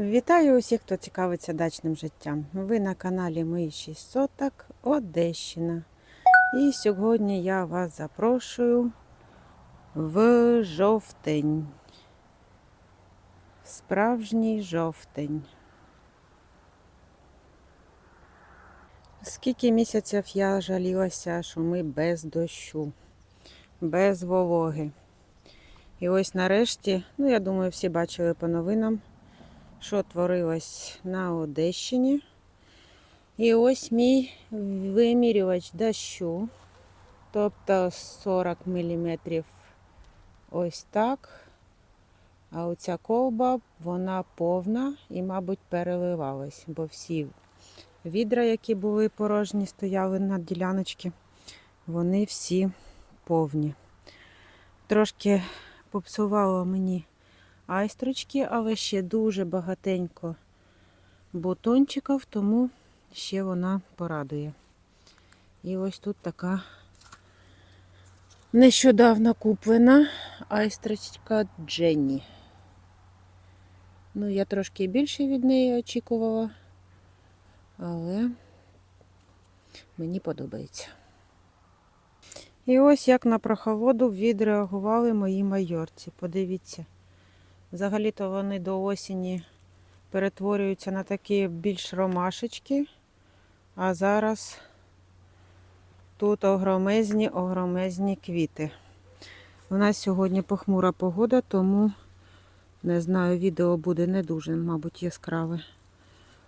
Вітаю усіх, хто цікавиться дачним життям. Ви на каналі Мої 6 соток Одещина. І сьогодні я вас запрошую в жовтень. Справжній жовтень. Скільки місяців я жалілася, що ми без дощу, без вологи. І ось нарешті, ну я думаю, всі бачили по новинам що творилось на Одещині. І ось мій вимірювач дощу, тобто 40 мм ось так. А оця колба, вона повна і, мабуть, переливалась, бо всі відра, які були порожні, стояли на діляночці, вони всі повні. Трошки попсувало мені айстрочки, але ще дуже багатенько бутончиків, тому ще вона порадує. І ось тут така нещодавно куплена айстрочка Дженні. Ну, я трошки більше від неї очікувала, але мені подобається. І ось як на прохолоду відреагували мої майорці. Подивіться. Взагалі-то вони до осені перетворюються на такі більш ромашечки, а зараз тут огромезні, огромезні квіти. У нас сьогодні похмура погода, тому не знаю, відео буде не дуже, мабуть, яскраве.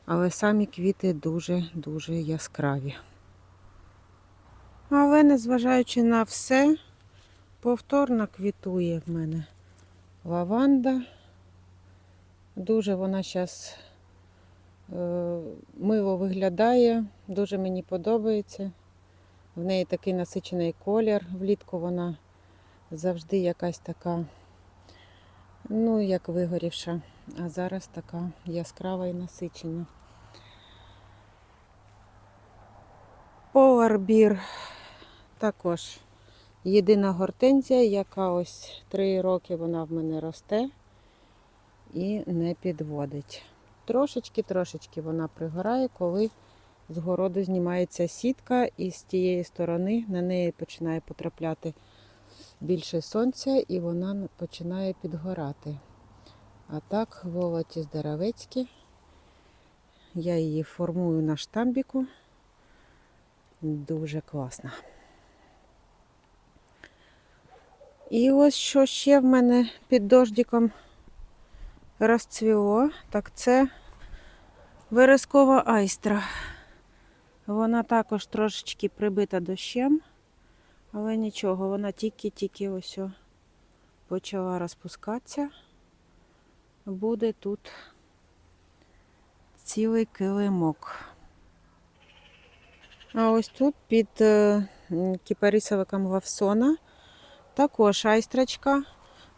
Але самі квіти дуже-дуже яскраві. Але незважаючи на все, повторно квітує в мене лаванда. Дуже вона зараз е, мило виглядає, дуже мені подобається. В неї такий насичений колір. Влітку вона завжди якась така, ну, як вигорівша, а зараз така яскрава і насичена. Поларбір також єдина гортензія, яка ось три роки вона в мене росте і не підводить. Трошечки-трошечки вона пригорає, коли з городу знімається сітка, і з тієї сторони на неї починає потрапляти більше сонця і вона починає підгорати. А так, волоті здоровецькі. Я її формую на штамбіку. Дуже класна. І ось що ще в мене під дождиком розцвіло, так це верескова айстра. Вона також трошечки прибита дощем, але нічого, вона тільки-тільки ось почала розпускатися. Буде тут цілий килимок. А ось тут під е, кіпарисовиком Лавсона також айстрочка.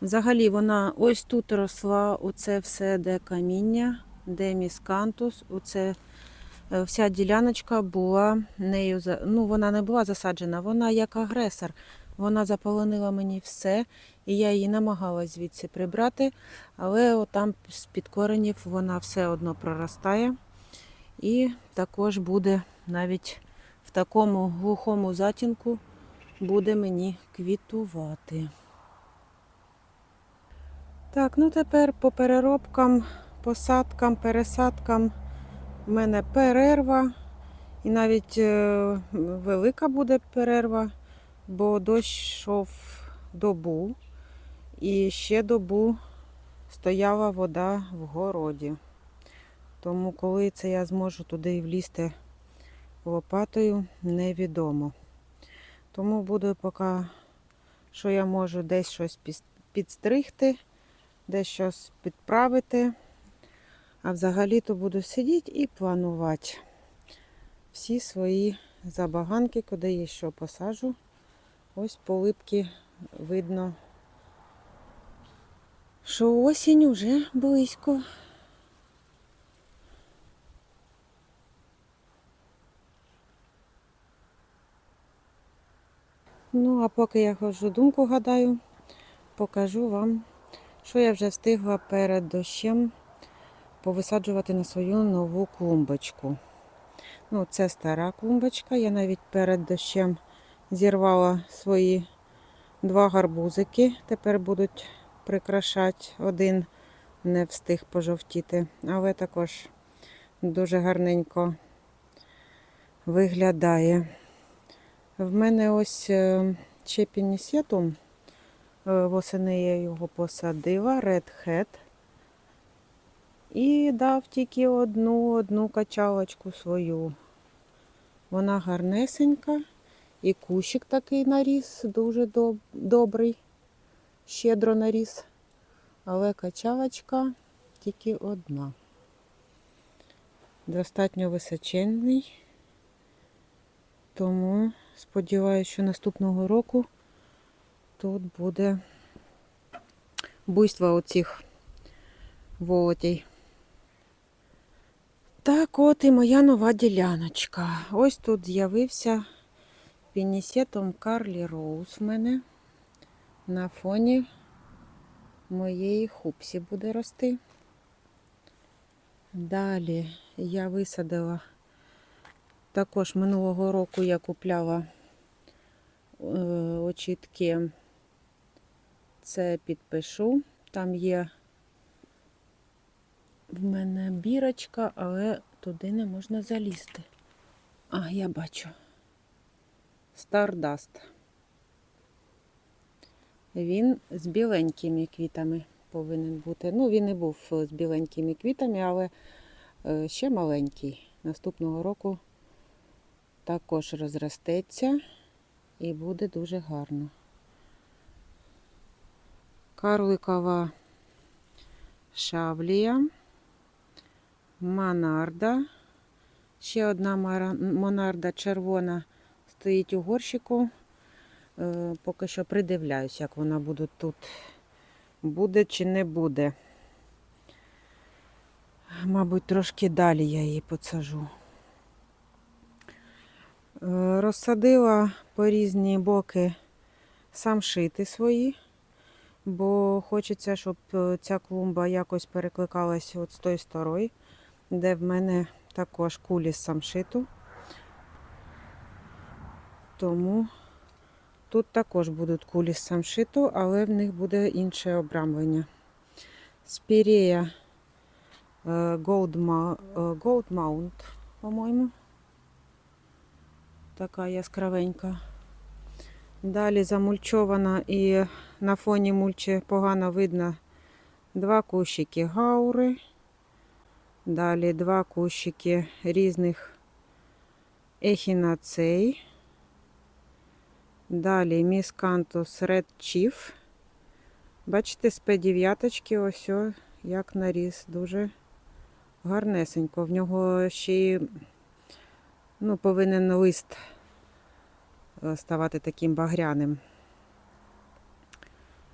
Взагалі вона ось тут росла, оце все де каміння, де міскантус, оце е, вся діляночка була нею, ну вона не була засаджена, вона як агресор. Вона заполонила мені все, і я її намагалась звідси прибрати, але отам з-під коренів вона все одно проростає. І також буде навіть в такому глухому затінку буде мені квітувати. Так, ну тепер по переробкам, посадкам, пересадкам в мене перерва. І навіть е, велика буде перерва, бо дощ йшов добу. І ще добу стояла вода в городі. Тому коли це я зможу туди влізти лопатою, невідомо. Тому буду поки, що я можу десь щось підстригти десь щось підправити. А взагалі-то буду сидіти і планувати всі свої забаганки, куди я що посаджу. Ось по липки видно, що осінь вже близько. Ну, а поки я ходжу думку гадаю, покажу вам що я вже встигла перед дощем повисаджувати на свою нову клумбочку. Ну, це стара клумбочка. Я навіть перед дощем зірвала свої два гарбузики. Тепер будуть прикрашати. Один не встиг пожовтіти, але також дуже гарненько виглядає. В мене ось е, ще пінісетум. Е, Восени я його посадила, Red Hat. І дав тільки одну одну качалочку свою. Вона гарнесенька. І кущик такий наріс, дуже доб- добрий, щедро наріс. Але качалочка тільки одна. Достатньо височенний. Тому сподіваюся, що наступного року тут буде буйство оцих волотей. Так от і моя нова діляночка. Ось тут з'явився пінісетом Карлі Роуз в мене на фоні моєї хупсі буде рости. Далі я висадила також минулого року я купляла е, очітки. Це підпишу. Там є в мене бірочка, але туди не можна залізти. А, я бачу. Stardust. Він з біленькими квітами повинен бути. Ну, він і був з біленькими квітами, але е, ще маленький. Наступного року також розростеться і буде дуже гарно. Карликова шавлія, монарда. Ще одна монарда червона стоїть у горщику. Е, Поки що придивляюсь, як вона буде тут. Буде чи не буде. Мабуть, трошки далі я її посажу. Е, Розсадила по різні боки самшити свої, бо хочеться, щоб е, ця клумба якось перекликалася от з тої старої, де в мене також кулі з самшиту. Тому тут також будуть кулі з самшиту, але в них буде інше обрамлення. Спірея е, Gold Mount, по-моєму. Така яскравенька. Далі замульчована і на фоні мульчі погано видно два кущики гаури. Далі два кущики різних ехінацей. Далі міскантус Red Chief. Бачите, з П9 ось як наріс. Дуже гарнесенько. В нього ще й ну, повинен лист е, ставати таким багряним.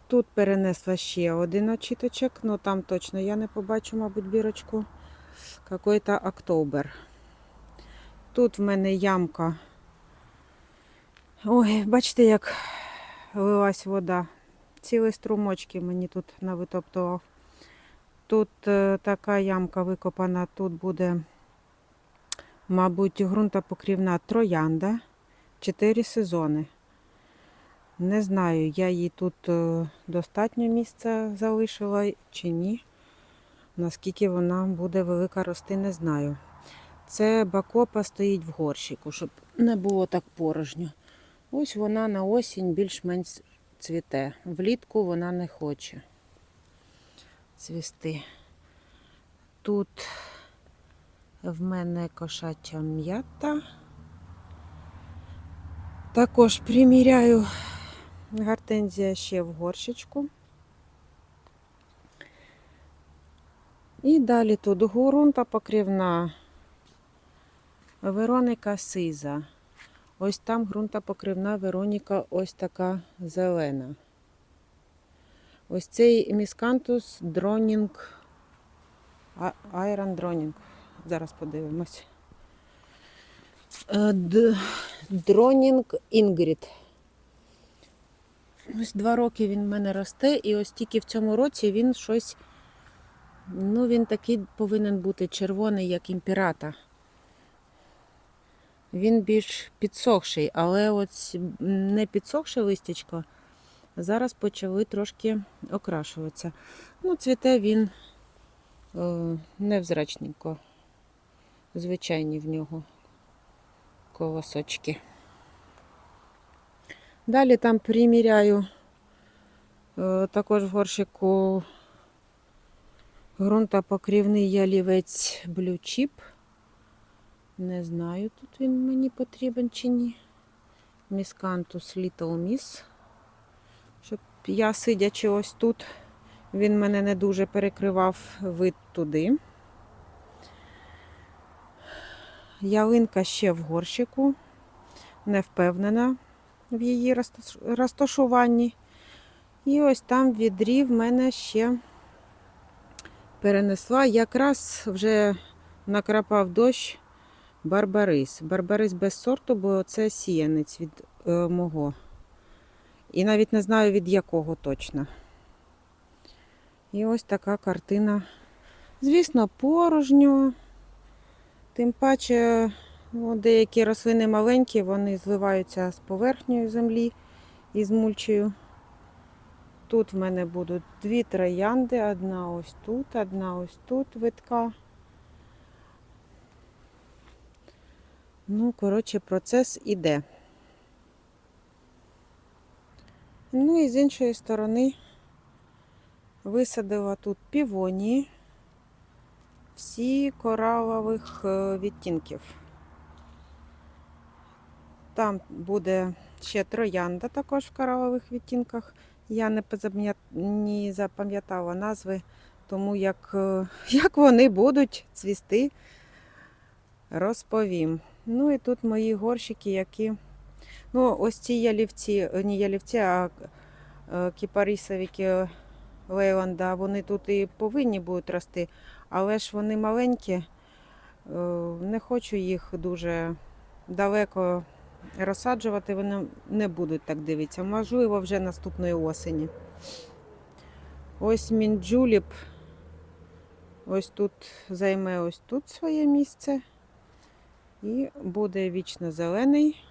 Тут перенесла ще один очіточок, ну там точно я не побачу, мабуть, бірочку. Какой-то октобер. Тут в мене ямка. Ой, бачите, як лилась вода. Цілі струмочки мені тут навитоптував. Тут е, така ямка викопана, тут буде мабуть, ґрунтопокрівна троянда. Чотири сезони. Не знаю, я їй тут е, достатньо місця залишила чи ні. Наскільки вона буде велика рости, не знаю. Це бакопа стоїть в горщику, щоб не було так порожньо. Ось вона на осінь більш-менш цвіте. Влітку вона не хоче цвісти. Тут в мене кошача м'ята. Також приміряю гортензія ще в горщичку. І далі тут ґрунта покривна Вероніка Сиза. Ось там ґрунта покривна Вероніка ось така зелена. Ось цей міскантус дронінг. Айрон дронінг. Зараз подивимось. Е, Дронінг Інгрід. Ось два роки він в мене росте, і ось тільки в цьому році він щось Ну, він такий повинен бути червоний, як імперата. Він більш підсохший, але от не підсохше листячко, зараз почали трошки окрашуватися. Ну, цвіте він е, невзрачненько. Звичайні в нього колосочки. Далі там приміряю е, також в горщику ґрунтопокрівний ялівець Blue Chip. Не знаю, тут він мені потрібен чи ні. Міскантус Little Miss. Щоб я, сидячи ось тут, він мене не дуже перекривав вид туди. Ялинка ще в горщику, не впевнена в її розташуванні. І ось там відрі в мене ще перенесла. Якраз вже накрапав дощ барбарис. Барбарис без сорту, бо це сіянець від е, мого. І навіть не знаю від якого точно. І ось така картина. Звісно, порожньо. Тим паче, ну, деякі рослини маленькі, вони зливаються з поверхньою землі і з мульчею. Тут в мене будуть дві троянди, одна ось тут, одна ось тут витка. Ну, коротше, процес іде. Ну і з іншої сторони висадила тут півонії всі коралових е, відтінків. Там буде ще троянда також в коралових відтінках. Я не запам'ятала назви, тому як, е, як вони будуть цвісти, розповім. Ну і тут мої горщики, які. Ну, ось ці ялівці, не ялівці, а е, кіпарисовики Лейланда, вони тут і повинні будуть рости, але ж вони маленькі. е, Не хочу їх дуже далеко розсаджувати, вони не будуть так дивитися. Можливо, вже наступної осені. Ось мінджуліп. Ось тут займе ось тут своє місце. І буде вічно зелений.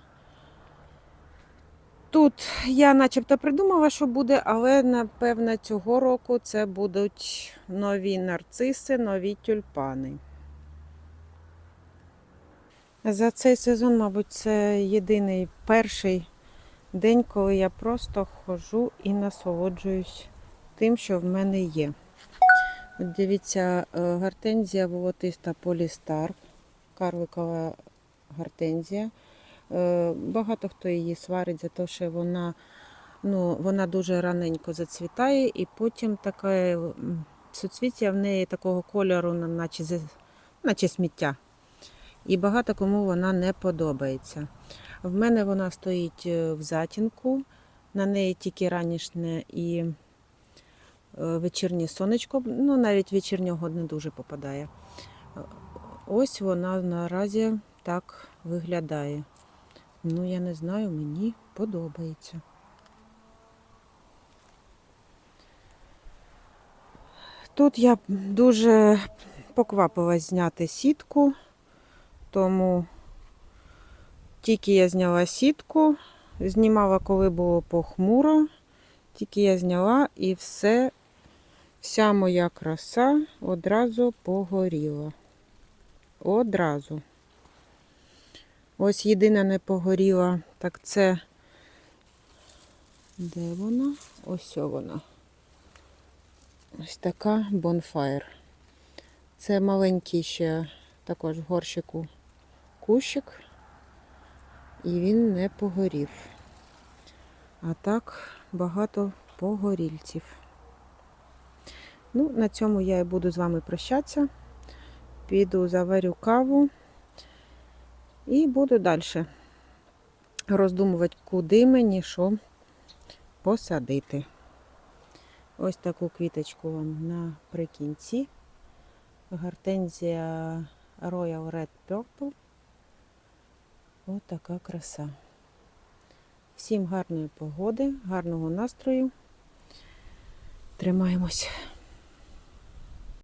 Тут я начебто придумала, що буде, але напевно цього року це будуть нові нарциси, нові тюльпани. За цей сезон, мабуть, це єдиний перший день, коли я просто ходжу і насолоджуюсь тим, що в мене є. От дивіться, е, гортензія волотиста полістар, карликова гортензія. Е, Багато хто її сварить за те, що вона, ну, вона дуже раненько зацвітає, і потім таке суцвіття в неї такого кольору, наче, наче сміття. І багато кому вона не подобається. В мене вона стоїть е, в затінку, на неї тільки ранішнє і е, вечірнє сонечко, ну навіть вечірнього не дуже попадає. Ось вона наразі так виглядає. Ну, я не знаю, мені подобається. Тут я дуже поквапилась зняти сітку, тому тільки я зняла сітку, знімала, коли було похмуро, тільки я зняла і все, вся моя краса одразу погоріла. Одразу. Ось єдина не погоріла, так це. Де вона? Ось вона. Ось така бонфаєр. Це маленький ще також в горщику кущик. І він не погорів. А так багато погорільців. Ну, на цьому я і буду з вами прощатися. Піду заварю каву. І буду далі роздумувати, куди мені що посадити. Ось таку квіточку вам наприкінці. Гортензія Royal Red Purple. Ось така краса. Всім гарної погоди, гарного настрою. Тримаємось.